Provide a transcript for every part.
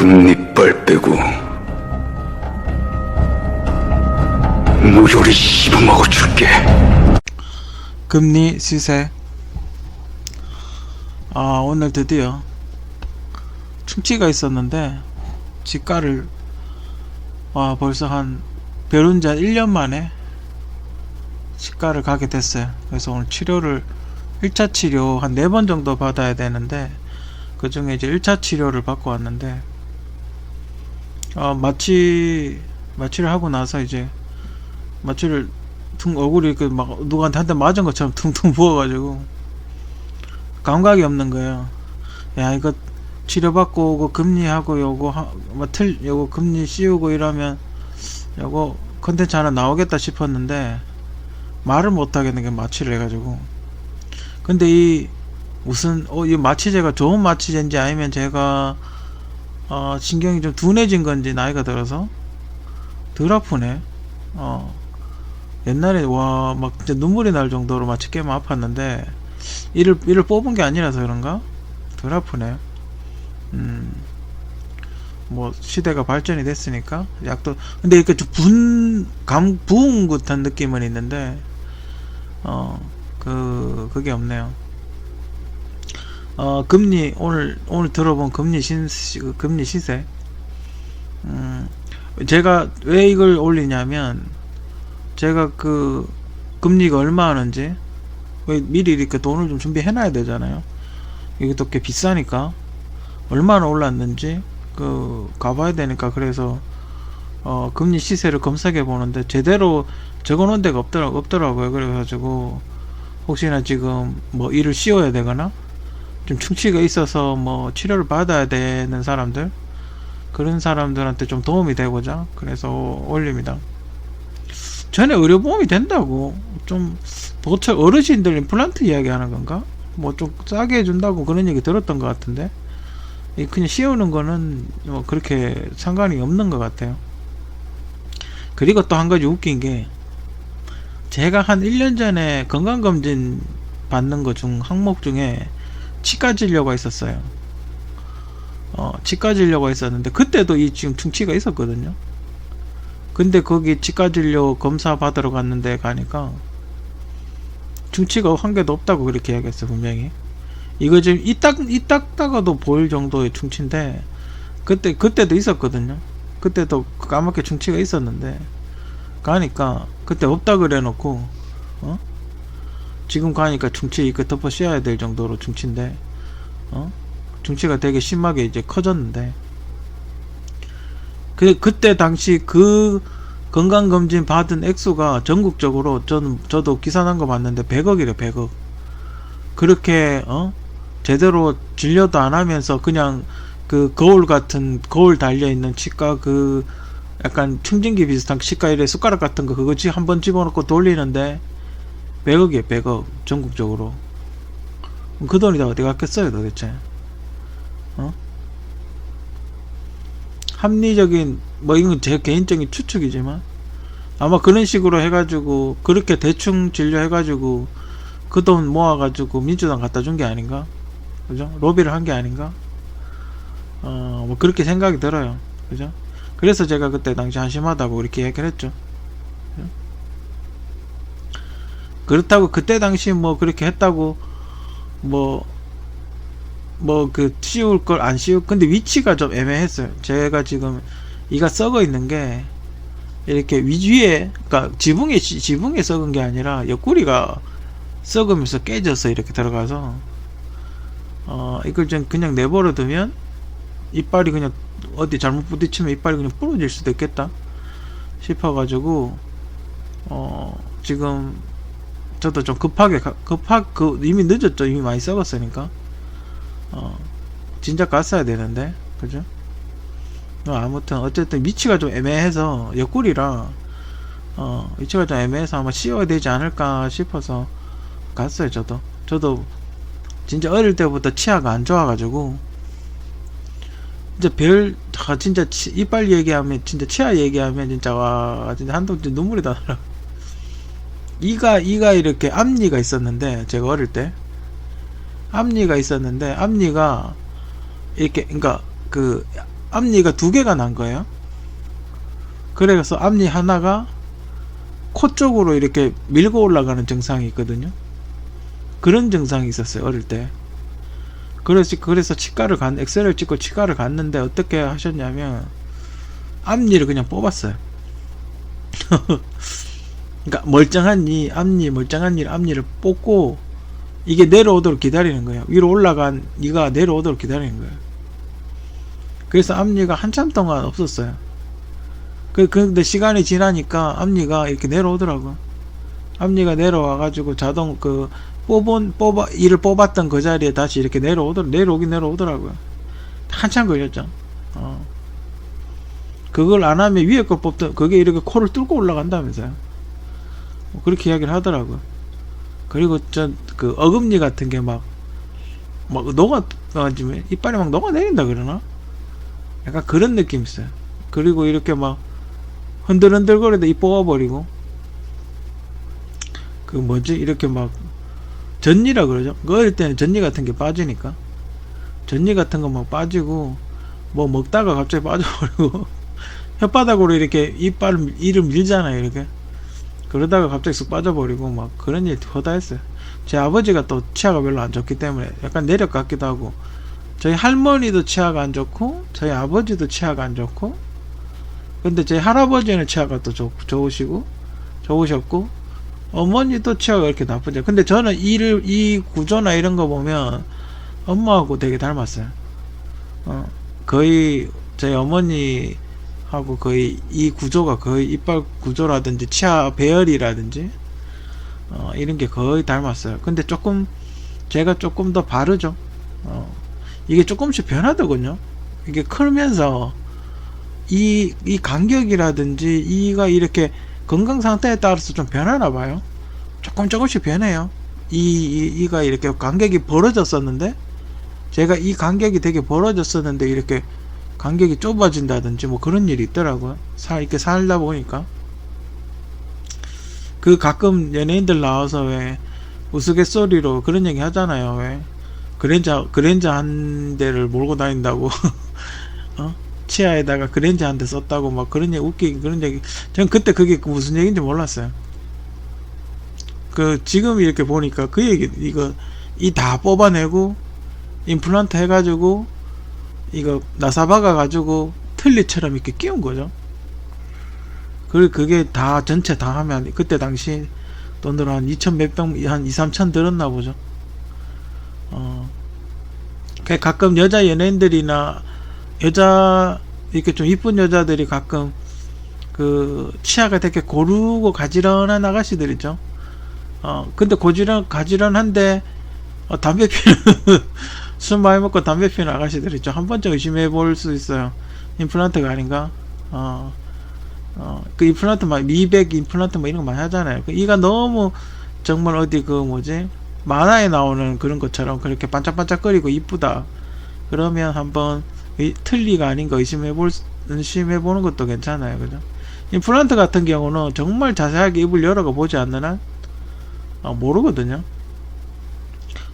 금리빨 빼고 무료리 씹어먹어 줄게. 금리 시세 아 오늘 드디어 충치가 있었는데 치과를 와 벌써 한 배운 지 1년 만에 치과를 가게 됐어요 그래서 오늘 치료를 1차 치료 한 4번 정도 받아야 되는데 그 중에 이제 1차 치료를 받고 왔는데 어 마취 마취를 하고 나서 이제 마취를 퉁 얼굴이 그 막 누구한테 한 대 맞은 것처럼 퉁퉁 부어가지고 감각이 없는 거예요. 야 이거 치료받고 오고 금리하고 요거 하, 뭐틀 요거 금리 씌우고 이러면 요거 컨텐츠 하나 나오겠다 싶었는데 말을 못 하겠는 게 마취를 해가지고 근데 이 무슨 어 이 마취제가 좋은 마취제인지 아니면 제가 어 신경이 좀 둔해진 건지 나이가 들어서 덜 아프네. 어 옛날에 와 막 진짜 눈물이 날 정도로 마취 깨면 아팠는데 이를 이를 뽑은 게 아니라서 그런가 덜 아프네. 음. 뭐 시대가 발전이 됐으니까 약도 근데 이렇게 분감 부은 듯한 느낌은 있는데 어 그 그게 없네요. 어 금리 오늘 오늘 들어본 금리 신그 금리 시세 음 제가 왜 이걸 올리냐면 제가 그 금리가 얼마 하는지 왜 미리 이렇게 돈을 좀 준비해 놔야 되잖아요. 이게 또 꽤 비싸니까 얼마나 올랐는지 그 가봐야 되니까 그래서 어 금리 시세를 검색해 보는데 제대로 적어 놓은 데가 없더라 없더라고요. 그래가지고 혹시나 지금 뭐 일을 씌워야 되거나 좀 충치가 있어서 뭐 치료를 받아야 되는 사람들 그런 사람들한테 좀 도움이 되고자 그래서 올립니다. 전에 의료보험이 된다고 좀 보철 어르신들 임플란트 이야기하는 건가? 뭐 좀 싸게 해준다고 그런 얘기 들었던 것 같은데 이 그냥 씌우는 거는 뭐 그렇게 상관이 없는 것 같아요. 그리고 또 한 가지 웃긴 게 제가 한 1년 전에 건강검진 받는 것 중 항목 중에 치과 진료가 있었어요. 어, 치과 진료가 있었는데 그때도 이 지금 충치가 있었거든요. 근데 거기 치과 진료 검사 받으러 갔는데 가니까 충치가 한 개도 없다고 그렇게 이야기했어 분명히. 이거 지금 이딱 이딱다가도 보일 정도의 충치인데 그때 그때도 있었거든요. 그때도 까맣게 충치가 있었는데 가니까 그때 없다 그래 놓고 어 지금 가니까 충치 이거 덮어 씌워야 될 정도로 충치인데 어? 충치가 되게 심하게 이제 커졌는데. 그 그때 당시 그 건강검진 받은 액수가 전국적으로 저는 저도 난거 봤는데 100억이래 100억. 그렇게 어? 제대로 진료도 안 하면서 그냥 그 거울 같은 거울 달려 있는 치과 그 약간 충전기 비슷한 치과 이래 숟가락 같은 거 그거 한번 집어넣고 돌리는데 100억이에요 100억 전국적으로. 그 돈이 다 어디 갔겠어요 도대체? 어? 합리적인 뭐 이건 제 개인적인 추측이지만 아마 그런 식으로 해가지고 그렇게 대충 진료해가지고 그 돈 모아가지고 민주당 갖다 준 게 아닌가? 그죠? 로비를 한 게 아닌가? 어뭐 그렇게 생각이 들어요. 그죠? 그래서 제가 그때 당시 한심하다고 이렇게 얘기를 했죠? 그렇다고 그때 당시 뭐 그렇게 했다고 뭐 뭐 그 씌울 걸 안 씌울 근데 위치가 좀 애매했어요. 제가 지금 이가 썩어 있는 게 이렇게 위주에 그러니까 지붕에 지- 지붕에 썩은 게 아니라 옆구리가 썩으면서 깨져서 이렇게 들어가서 어 이걸 좀 그냥 내버려 두면 이빨이 그냥 어디 잘못 부딪히면 이빨이 그냥 부러질 수도 있겠다 싶어가지고 어 지금 저도 좀 급하게 가- 급하 그 이미 늦었죠. 이미 많이 썩었으니까. 어 진작 갔어야 되는데 그죠? 어, 아무튼 어쨌든 위치가 좀 애매해서 옆구리라 어 위치가 좀 애매해서 아마 씌워야 되지 않을까 싶어서 갔어요 저도. 저도 진짜 어릴 때부터 치아가 안 좋아가지고. 진짜 별 아, 진짜 치- 이빨 얘기하면 진짜 치아 얘기하면 진짜 와 진짜 한동 진짜 눈물이 나더라 이가 이가 이렇게 앞니가 있었는데 제가 어릴 때 앞니가 있었는데 앞니가 이렇게 그러니까 그 앞니가 두 개가 난 거예요. 그래서 앞니 하나가 코 쪽으로 이렇게 밀고 올라가는 증상이 있거든요. 그런 증상이 있었어요 어릴 때. 그래서 그래서 치과를 간 엑스레이를 찍고 치과를 갔는데 어떻게 하셨냐면 앞니를 그냥 뽑았어요. 그러니까 멀쩡한 이 앞니 멀쩡한 이 앞니를 뽑고 이게 내려오도록 기다리는 거예요. 위로 올라간 이가 내려오도록 기다리는 거예요. 그래서 앞니가 한참 동안 없었어요. 그 근데 시간이 지나니까 앞니가 이렇게 내려오더라고. 앞니가 내려와 가지고 자동 그 뽑은 뽑아 이를 뽑았던 그 자리에 다시 이렇게 내려오더 내려오긴 내려오더라고요. 한참 걸렸죠. 어. 그걸 안 하면 위에 걸 뽑던 그게 이렇게 코를 뚫고 올라간다면서요. 뭐 그렇게 이야기를 하더라고요. 그리고 전그 어금니 같은 게 막 막 녹아 가지고 이빨이 막 녹아 내린다 그러나? 약간 그런 느낌 있어요. 그리고 이렇게 막 흔들흔들거리다 이 뽑아버리고 그 뭐지 이렇게 막 전니라 그러죠. 그 어릴 때는 전니 같은 게 빠지니까 전니 같은 거 막 빠지고 뭐 먹다가 갑자기 빠져버리고 혓바닥으로 이렇게 이빨 이를 밀잖아요 이렇게 그러다가 갑자기 쑥 빠져버리고 막 그런 일 허다 했어요. 제 아버지가 또 치아가 별로 안 좋기 때문에 약간 내력 같기도 하고 저희 할머니도 치아가 안 좋고 저희 아버지도 치아가 안 좋고 근데 제 할아버지는 치아가 또 좋, 좋으시고 좋으셨고 어머니도 치아가 이렇게 나쁘죠. 근데 저는 이를 이 구조나 이런 거 보면 엄마하고 되게 닮았어요. 어, 거의 저희 어머니 하고 거의 이 구조가 거의 이빨 구조라든지 치아 배열이라든지 어, 이런 게 거의 닮았어요. 근데 조금 제가 조금 더 바르죠. 어, 이게 조금씩 변하더군요. 이게 크면서 이, 이 간격이라든지 이가 이렇게 건강 상태에 따라서 좀 변하나 봐요. 조금 조금씩 변해요. 이, 이 이가 이렇게 간격이 벌어졌었는데 제가 이 간격이 되게 벌어졌었는데 이렇게 간격이 좁아진다든지 뭐 그런 일이 있더라고요. 살 이렇게 살다 보니까 그 가끔 연예인들 나와서 왜 우스갯소리로 그런 얘기 하잖아요. 왜 그랜저 그랜저 한 대를 몰고 다닌다고 어? 치아에다가 그랜저 한 대 썼다고 막 그런 얘기 웃기 그런 얘기 전 그때 그게 무슨 얘기인지 몰랐어요. 그 지금 이렇게 보니까 그 얘기 이거 이 다 뽑아내고 임플란트 해가지고 이거 나사 박아 가지고 틀니처럼 이렇게 끼운 거죠. 그 그게 다 전체 다 하면 그때 당시 돈으로 한 2천 몇병 한 2, 3천 들었나 보죠. 어. 그 가끔 여자 연예인들이나 여자 이렇게 좀 이쁜 여자들이 가끔 그 치아가 되게 고르고 가지런한 아가씨들 있죠. 어 근데 고지런 가지런한데 어, 담배 피는 술 많이 먹고 담배 피는 아가씨들 있죠. 한 번쯤 의심해 볼 수 있어요. 임플란트가 아닌가? 어. 어, 그 임플란트 막 미백 임플란트 뭐 이런 거 많이 하잖아요. 그 이가 너무 정말 어디 그 뭐지 만화에 나오는 그런 것처럼 그렇게 반짝반짝거리고 이쁘다. 그러면 한번 의, 틀리가 아닌 거 의심해 볼 의심해 보는 것도 괜찮아요. 그죠? 임플란트 같은 경우는 정말 자세하게 입을 열어가 보지 않는 한 어, 모르거든요.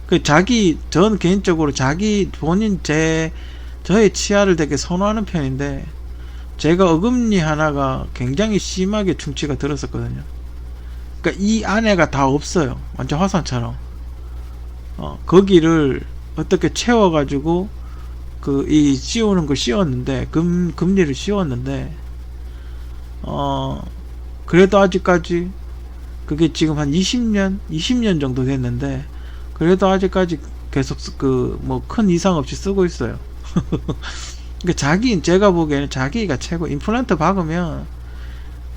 그 자기 전 개인적으로 자기 본인 제 저의 치아를 되게 선호하는 편인데 제가 어금니 하나가 굉장히 심하게 충치가 들었었거든요. 그러니까 이 안에가 다 없어요. 완전 화상처럼. 어, 거기를 어떻게 채워가지고 그 이 씌우는 걸 씌웠는데 금 금리를 씌웠는데 어 그래도 아직까지 그게 지금 한 20년 20년 정도 됐는데 그래도 아직까지 계속 그 뭐 큰 이상 없이 쓰고 있어요. 그러니까 자기 제가 보기에는 자기가 최고 임플란트 박으면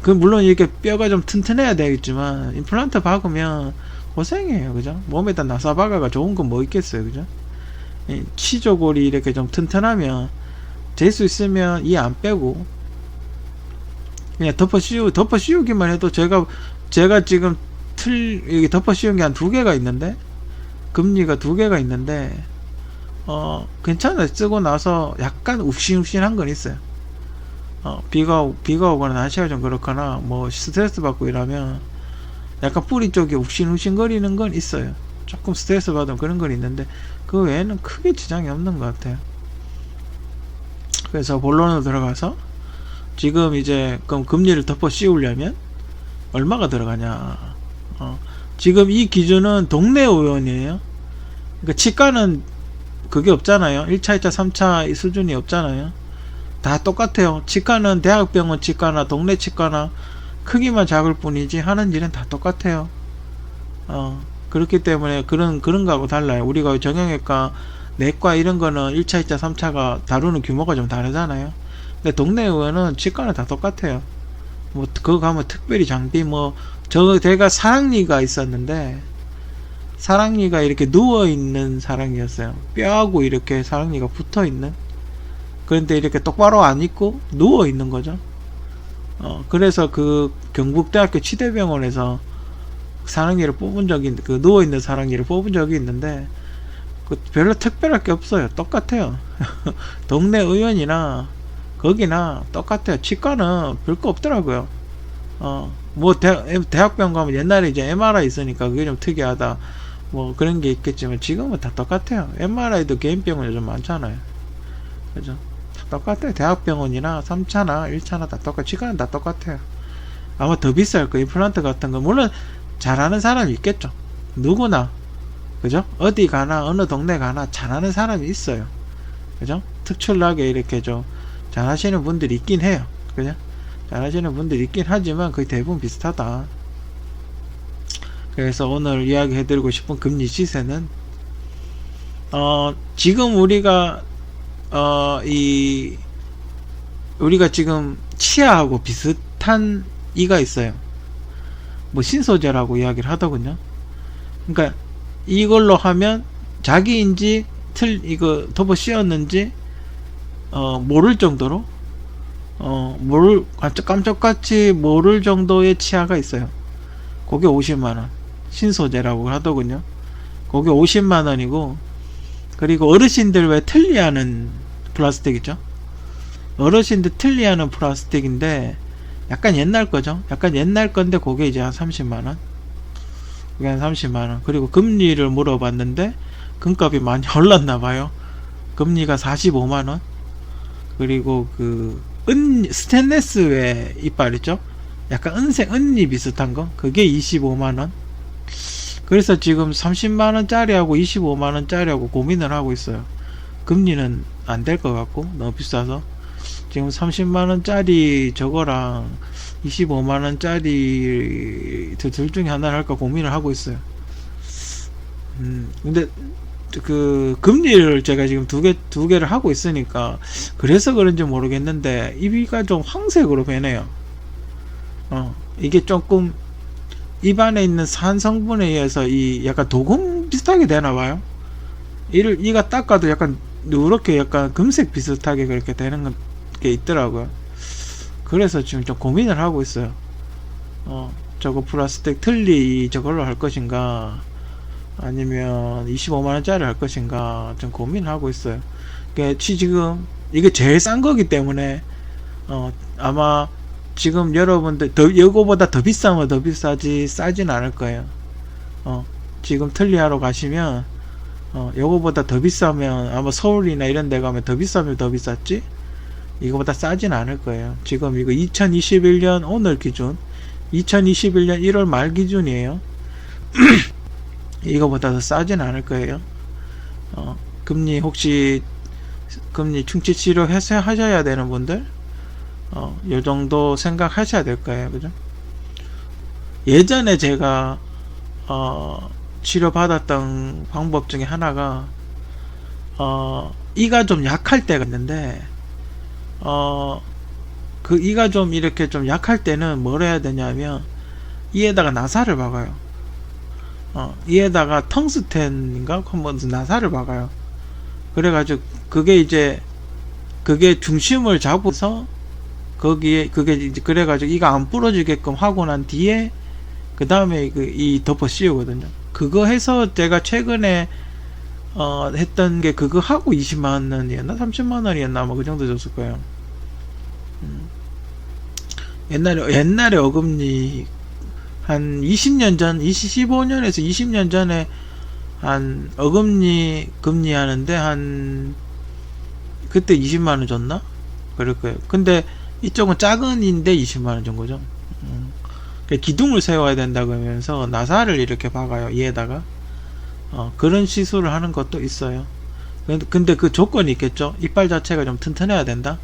그 물론 이렇게 뼈가 좀 튼튼해야 되겠지만 임플란트 박으면 고생해요. 그죠? 몸에다 나사 박아가 좋은 건 뭐 있겠어요? 그죠? 이 치조골이 이렇게 좀 튼튼하면 될 수 있으면 이 안 빼고 그냥 덮어 씌우 덮어 씌우기만 해도 제가 제가 지금 틀 여기 덮어 씌운 게 한 두 개가 있는데 금리가 두 개가 있는데 어, 괜찮아요. 쓰고 나서 약간 욱신욱신한 건 있어요. 어, 비가, 오- 비가 오거나 날씨가 좀 그렇거나, 뭐, 스트레스 받고 이러면, 약간 뿌리 쪽에 욱신욱신 거리는 건 있어요. 조금 스트레스 받으면 그런 건 있는데, 그 외에는 크게 지장이 없는 것 같아요. 그래서 본론으로 들어가서 지금 이제 그럼 금리를 덮어 씌우려면 얼마가 들어가냐. 어, 지금 이 기준은 동네 의원이에요. 그러니까 치과는 그게 없잖아요. 1차, 2차, 3차 이 수준이 없잖아요. 다 똑같아요. 치과는 대학병원 치과나 동네 치과나 크기만 작을 뿐이지 하는 일은 다 똑같아요. 어, 그렇기 때문에 그런, 그런 거하고 달라요. 우리가 정형외과, 내과 이런 거는 1차, 2차, 3차가 다루는 규모가 좀 다르잖아요. 근데 동네 의원은 치과는 다 똑같아요. 뭐, 그거 가면 특별히 장비 뭐, 저, 제가 사랑니가 있었는데, 사랑니가 이렇게 누워 있는 사랑니였어요. 뼈하고 이렇게 사랑니가 붙어 있는. 그런데 이렇게 똑바로 안 있고, 누워 있는 거죠. 어, 그래서 그 경북대학교 치대병원에서 사랑니를 뽑은 적이, 그 누워 있는 사랑니를 뽑은 적이 있는데, 그 별로 특별할 게 없어요. 똑같아요. 동네 의원이나, 거기나 똑같아요. 치과는 별거 없더라고요. 어, 뭐, 대, 대학병 가면 옛날에 이제 MRI 있으니까 그게 좀 특이하다. 뭐 그런 게 있겠지만 지금은 다 똑같아요. MRI도 개인병원 요즘 많잖아요. 그죠? 다 똑같아요. 대학병원이나 3차나 1차나 다 똑같아요. 치과는 다 똑같아요. 아마 더 비쌀 거예요. 임플란트 같은 거. 물론 잘하는 사람이 있겠죠. 누구나. 그죠? 어디 가나, 어느 동네 가나 잘하는 사람이 있어요. 그죠? 특출나게 이렇게 좀 잘하시는 분들이 있긴 해요. 그죠? 잘 하시는 분들이 있긴 하지만 거의 대부분 비슷하다. 그래서 오늘 이야기해드리고 싶은 금리 시세는 어 지금 우리가 어 이 우리가 지금 치아하고 비슷한 이가 있어요. 뭐 신소재라고 이야기를 하더군요. 그러니까 이걸로 하면 자기인지 틀 이거 덮어 씌웠는지 어 모를 정도로 어 모를 깜짝 깜짝같이 모를 정도의 치아가 있어요. 그게 50만 원. 신소재라고 하더군요. 그게 50만 원이고 그리고 어르신들 왜 틀리하는 플라스틱 있죠? 어르신들 틀리하는 플라스틱인데 약간 옛날 거죠. 약간 옛날 건데 그게 이제 한 30만 원. 그게 한 30만 원. 그리고 금리를 물어봤는데 금값이 많이 올랐나 봐요. 금리가 45만 원. 그리고 그 은, 스테인레스 왜 이빨 있죠? 약간 은색 은니 비슷한 거? 그게 25만원? 그래서 지금 30만원짜리하고 25만원짜리하고 고민을 하고 있어요. 금리는 안 될 것 같고 너무 비싸서. 지금 30만원짜리 저거랑 25만원짜리 둘 중에 하나를 할까 고민을 하고 있어요. 음 근데 그 금리를 제가 지금 두 개 두 개를 하고 있으니까 그래서 그런지 모르겠는데 입이가 좀 황색으로 변해요 어, 이게 조금 입안에 있는 산 성분에 의해서 이 약간 도금 비슷하게 되나 봐요. 이를 이가 닦아도 약간 누렇게 약간 금색 비슷하게 그렇게 되는 게 있더라고요. 그래서 지금 좀 고민을 하고 있어요. 어, 저거 플라스틱 틀리 저걸로 할 것인가 아니면 25만 원짜리 할 것인가 좀 고민하고 있어요. 그게 지금 이게 제일 싼 거기 때문에 어, 아마 지금 여러분들 더 이거보다 더 비싸면 더 비싸지 싸진 않을 거예요. 어, 지금 틀리하러 가시면 어, 요거보다 더 비싸면 아마 서울이나 이런 데 가면 더 비싸면 더 비쌌지? 이거보다 싸진 않을 거예요. 지금 이거 2021년 오늘 기준 2021년 1월 말 기준이에요. 이거보다 더 싸진 않을 거예요. 어, 금리 혹시 금리 충치 치료 해서 하셔야 되는 분들 어, 요 정도 생각하셔야 될 거예요. 그죠? 예전에 제가 어, 치료받았던 방법 중에 하나가 어, 이가 좀 약할 때가 있는데 어, 그 이가 좀 이렇게 좀 약할 때는 뭘 해야 되냐면 이에다가 나사를 박아요. 어, 이에다가 텅스텐인가 한번 나사를 박아요. 그래가지고 그게 이제 그게 중심을 잡아서 거기에 그게 이제 그래가지고 이가 안 부러지게끔 하고 난 뒤에 그 다음에 그 이 덮어 씌우거든요. 그거 해서 제가 최근에 어 했던 게 그거 하고 20만 원이었나 30만 원이었나 뭐그 정도 줬을 거예요. 음. 옛날에 옛날에 어금니 한 20년 전, 20, 15년에서 20년 전에 한 어금니 금리 하는데 한 그때 20만 원 줬나? 그럴 거예요. 근데 이쪽은 작은 인데 20만 원 정도죠. 음. 그러니까 기둥을 세워야 된다 그러면서 나사를 이렇게 박아요. 얘에다가 어, 그런 시술을 하는 것도 있어요. 근데 그 조건이 있겠죠. 이빨 자체가 좀 튼튼해야 된다.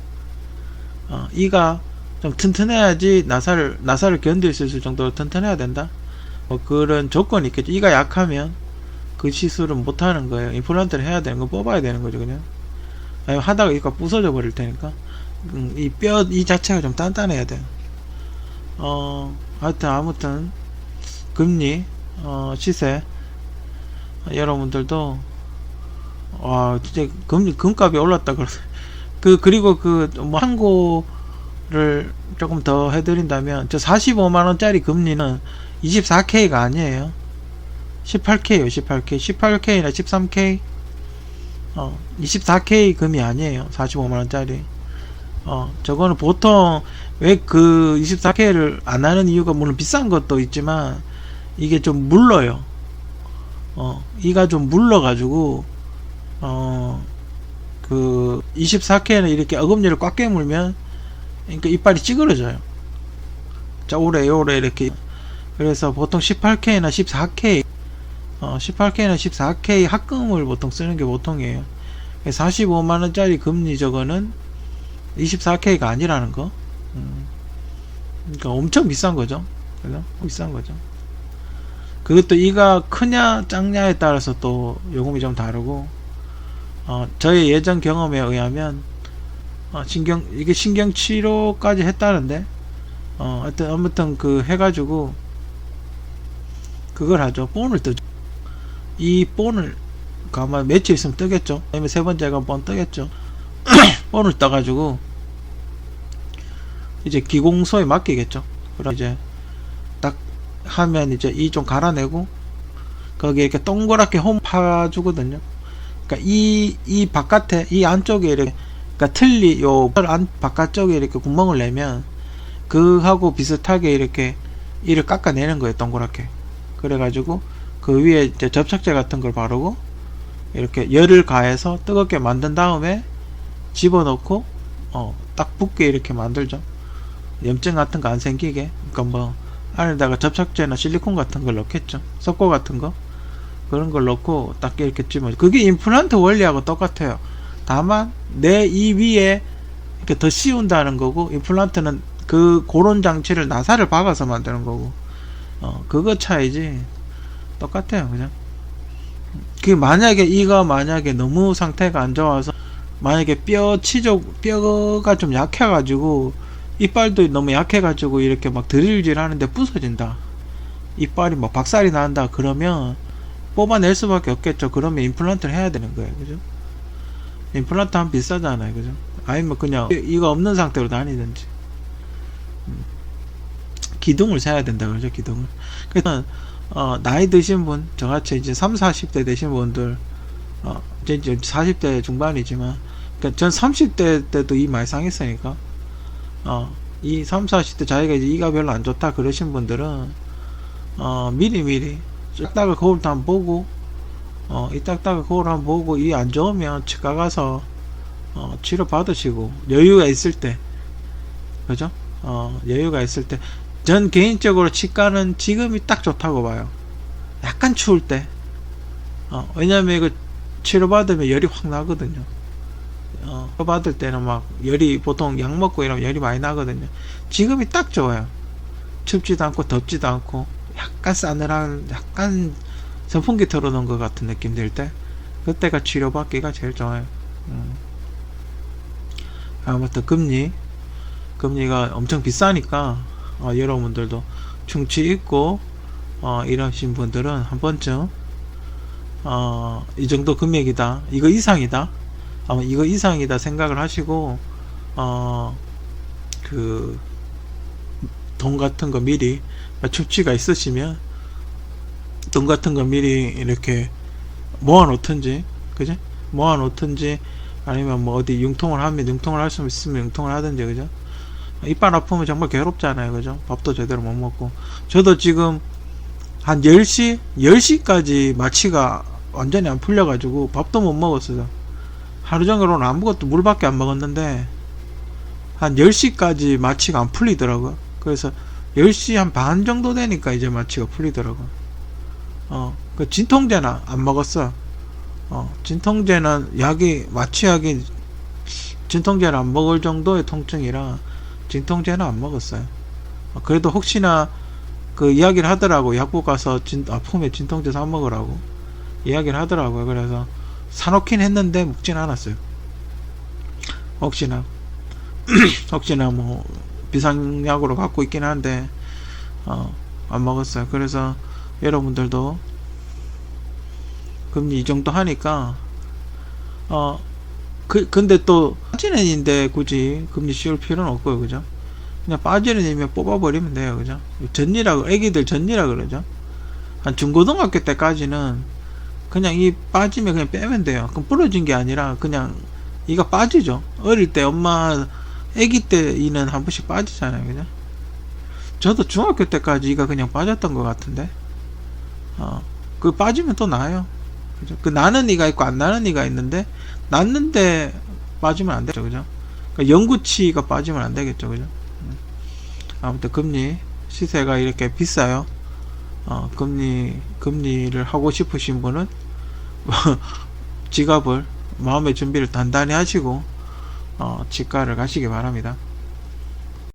어, 이가 좀 튼튼해야지 나사를 나사를 견딜 수 있을 정도로 튼튼해야 된다. 뭐 그런 조건이 있겠죠. 이가 약하면 그 시술은 못 하는 거예요. 임플란트를 해야 되는 거 뽑아야 되는 거죠, 그냥. 아니 하다가 이가 부서져 버릴 테니까. 음, 이뼈이 자체가 좀 단단해야 돼요. 어, 하여튼 아무튼 금리 어, 시세 어, 여러분들도 와 진짜 금 금값이 올랐다 그러. 그 그리고 그 뭐 한고 를 조금 더 해드린다면 저 45만 원짜리 금리는 24K가 아니에요. 18K요, 18K, 18K나 13K, 어, 24K 금이 아니에요. 45만 원짜리. 어, 저거는 보통 왜 그 24K를 안 하는 이유가 물론 비싼 것도 있지만 이게 좀 물러요. 어, 이가 좀 물러가지고 어, 그 24K는 이렇게 어금니를 꽉 깨물면 그러니까 이빨이 찌그러져요. 자, 오래 오래 이렇게 그래서 보통 18K나 14K 어, 18K나 14K 합금을 보통 쓰는 게 보통이에요. 45만원짜리 금리 저거는 24K가 아니라는 거. 음. 그러니까 엄청 비싼 거죠. 그죠? 비싼 거죠. 그것도 이가 크냐 작냐에 따라서 또 요금이 좀 다르고, 어, 저의 예전 경험에 의하면, 어, 신경, 이게 신경 치료까지 했다는데, 어, 하여튼, 아무튼 그 해가지고, 그걸 하죠. 본을 뜨죠. 이 본을, 그 아마 며칠 있으면 뜨겠죠. 아니면 세 번째가 본 뜨겠죠. 본을 떠가지고, 이제 기공소에 맡기겠죠. 그럼 이제 딱 하면 이제 이 좀 갈아내고 거기에 이렇게 동그랗게 홈 파주거든요. 그러니까 이, 이 바깥에, 이 안쪽에 이렇게, 그러니까 틀리, 요, 안, 바깥쪽에 이렇게 구멍을 내면, 그하고 비슷하게 이렇게, 이를 깎아내는 거예요, 동그랗게. 그래가지고, 그 위에 이제 접착제 같은 걸 바르고, 이렇게 열을 가해서 뜨겁게 만든 다음에, 집어넣고, 어, 딱 붙게 이렇게 만들죠. 염증 같은 거 안 생기게. 그러니까 뭐, 안에다가 접착제나 실리콘 같은 걸 넣겠죠. 석고 같은 거. 그런 걸 넣고 딱 이렇게 찌면 그게 임플란트 원리하고 똑같아요. 다만 내 이 위에 이렇게 더 씌운다는 거고 임플란트는 그 그런 장치를 나사를 박아서 만드는 거고 어 그거 차이지 똑같아요 그냥 그 만약에 이가 만약에 너무 상태가 안 좋아서 만약에 뼈 치족 뼈가 좀 약해가지고 이빨도 너무 약해가지고 이렇게 막 드릴질 하는데 부서진다 이빨이 막 박살이 난다 그러면 뽑아낼 수밖에 없겠죠. 그러면 임플란트를 해야 되는 거예요. 그죠? 임플란트 하면 비싸잖아요. 그죠? 아니면 그냥 이거 없는 상태로 다니든지. 음. 기둥을 세야 된다 그러죠. 기둥을. 그래서 어, 나이 드신 분, 저같이 이제 3, 40대 되신 분들, 어, 이제 이제 40대 중반이지만, 그러니까 전 30대 때도 이 많이 상했으니까, 어, 이 3, 40대 자기가 이제 이가 별로 안 좋다 그러신 분들은, 어, 미리미리 딱딱을 거울 한번 보고 어, 이 딱딱을 거울 한번 보고 이 안 좋으면 치과 가서 어, 치료 받으시고 여유가 있을 때 그죠? 어, 여유가 있을 때 전 개인적으로 치과는 지금이 딱 좋다고 봐요. 약간 추울 때 어, 왜냐면 이거 치료 받으면 열이 확 나거든요. 어, 받을 때는 막 열이 보통 약 먹고 이러면 열이 많이 나거든요. 지금이 딱 좋아요. 춥지도 않고 덥지도 않고 약간 싸늘한 약간 선풍기 틀어놓은 것 같은 느낌 들 때 그때가 치료받기가 제일 좋아요 음. 아무튼 금리 금리가 엄청 비싸니까 어, 여러분들도 충치 있고 어, 이러신 분들은 한 번쯤 어, 이 정도 금액이다 이거 이상이다 아마 이거 이상이다 생각을 하시고 어, 그 돈 같은 거 미리 충치가 있으시면 돈 같은 거 미리 이렇게 모아 놓든지 그지? 모아 놓든지 아니면 뭐 어디 융통을 하면 융통을 할 수 있으면 융통을 하든지 그죠? 이빨 아프면 정말 괴롭잖아요 그죠? 밥도 제대로 못 먹고. 저도 지금 한 10시 10시까지 마취가 완전히 안 풀려 가지고 밥도 못 먹었어요. 하루 종일 오늘 아무것도 물밖에 안 먹었는데 한 10시까지 마취가 안 풀리더라고요. 그래서 10시 한 반 정도 되니까 이제 마취가 풀리더라고요. 어, 그 진통제는 안 먹었어. 어, 진통제는 약이, 마취약이 진통제를 안 먹을 정도의 통증이라 진통제는 안 먹었어요. 어, 그래도 혹시나 그 이야기를 하더라고. 약국 가서 진, 아프면 진통제 사 먹으라고. 이야기를 하더라고요. 그래서 사놓긴 했는데 먹진 않았어요. 혹시나 혹시나 뭐 비상약으로 갖고 있긴 한데 어, 안 먹었어요. 그래서 여러분들도 금리 이 정도 하니까 어 그, 근데 또 빠지는 인데 굳이 금리 씌울 필요는 없고요. 그죠? 그냥 빠지는 이면 뽑아버리면 돼요. 그죠? 전리라 애기들 전리라 그러죠. 한 중고등학교 때까지는 그냥 이 빠지면 그냥 빼면 돼요. 그럼 부러진 게 아니라 그냥 이가 빠지죠. 어릴 때 엄마 아기 때 이는 한 번씩 빠지잖아요. 그죠? 저도 중학교 때까지 이가 그냥 빠졌던 것 같은데. 어, 그 빠지면 또 나요. 그죠? 그 나는 이가 있고 안 나는 이가 있는데 났는데 빠지면 안 되죠. 그죠? 그 영구치가 빠지면 안 되겠죠. 그죠? 음. 아무튼 금리 시세가 이렇게 비싸요. 어, 금리 금리를 하고 싶으신 분은 지갑을 마음의 준비를 단단히 하시고 어, 치과를 가시기 바랍니다.